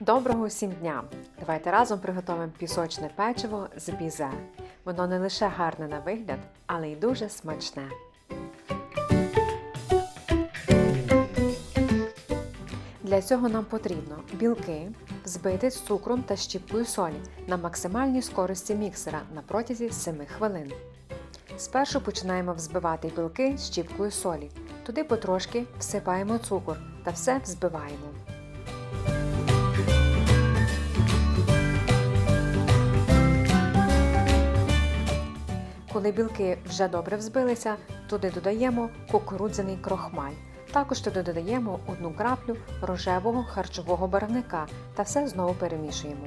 Доброго усім дня! Давайте разом приготуємо пісочне печиво з бізе. Воно не лише гарне на вигляд, але й дуже смачне. Для цього нам потрібно білки взбити з цукром та щіпкою солі на максимальній скорості міксера на протязі 7 хвилин. Спершу починаємо взбивати білки з щіпкою солі. Туди потрошки всипаємо цукор та все взбиваємо. Коли білки вже добре взбилися, туди додаємо кукурудзяний крохмаль. Також туди додаємо одну краплю рожевого харчового барвника та все знову перемішуємо.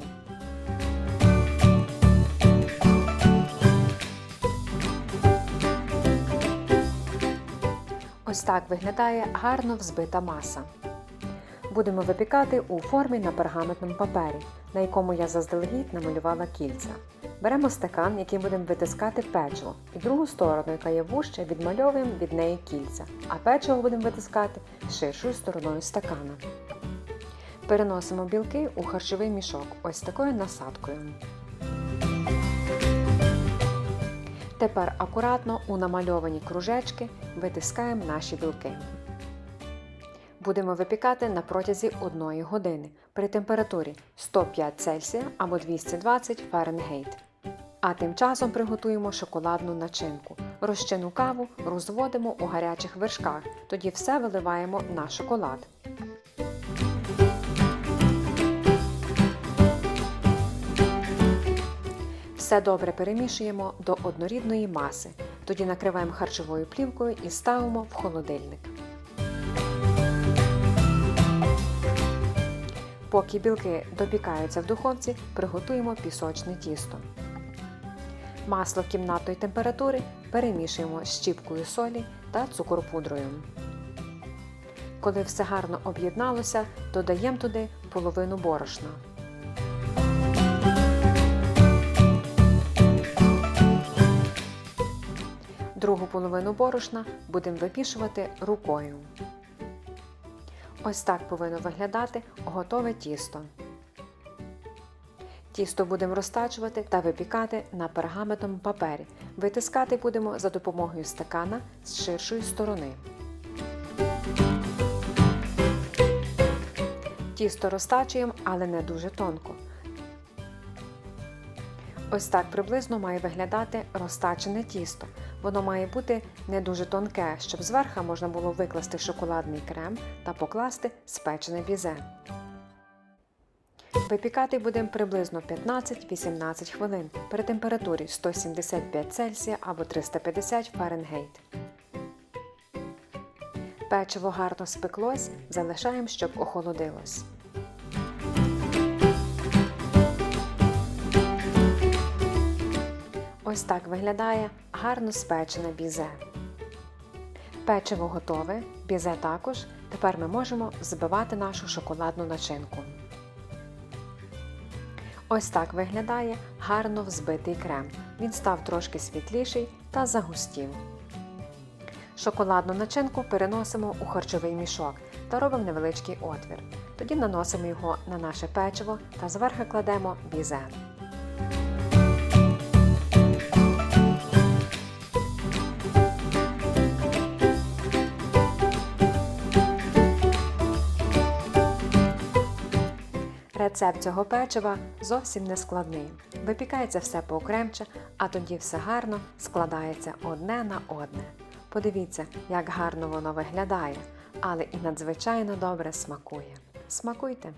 Ось так виглядає гарно взбита маса. Будемо випікати у формі на пергаментному папері, на якому я заздалегідь намалювала кільця. Беремо стакан, яким будемо витискати печиво, і другу сторону, яка є вужче, відмальовуємо від неї кільця, а печиво будемо витискати ширшою стороною стакана. Переносимо білки у харчовий мішок ось такою насадкою. Тепер акуратно у намальовані кружечки витискаємо наші білки. Будемо випікати на протязі 1 години при температурі 105 Цельсія або 220 Фаренгейт. А тим часом приготуємо шоколадну начинку. Розчину каву розводимо у гарячих вершках, тоді все виливаємо на шоколад. Все добре перемішуємо до однорідної маси. Тоді накриваємо харчовою плівкою і ставимо в холодильник. Поки білки допікаються в духовці, приготуємо пісочне тісто. Масло кімнатної температури перемішуємо з щіпкою солі та цукорпудрою. Коли все гарно об'єдналося, додаємо туди половину борошна. Другу половину борошна будемо випішувати рукою. Ось так повинно виглядати готове тісто. Тісто будемо розтачувати та випікати на пергаментному папері. Витискати будемо за допомогою стакана з ширшої сторони. Тісто розтачуємо, але не дуже тонко. Ось так приблизно має виглядати розтачене тісто. Воно має бути не дуже тонке, щоб зверху можна було викласти шоколадний крем та покласти спечене візе. Випікати будемо приблизно 15-18 хвилин при температурі 175 Цельсія або 350 Фаренгейт. Печиво гарно спеклось, залишаємо, щоб охолодилось. Ось так виглядає гарно спечене бізе. Печиво готове, бізе також. Тепер ми можемо збивати нашу шоколадну начинку. Ось так виглядає гарно взбитий крем. Він став трошки світліший та загустів. Шоколадну начинку переносимо у харчовий мішок та робимо невеличкий отвір. Тоді наносимо його на наше печиво та зверху кладемо бізе. Рецепт цього печива зовсім не складний. Випікається все поокремче, а тоді все гарно складається одне на одне. Подивіться, як гарно воно виглядає, але і надзвичайно добре смакує. Смакуйте!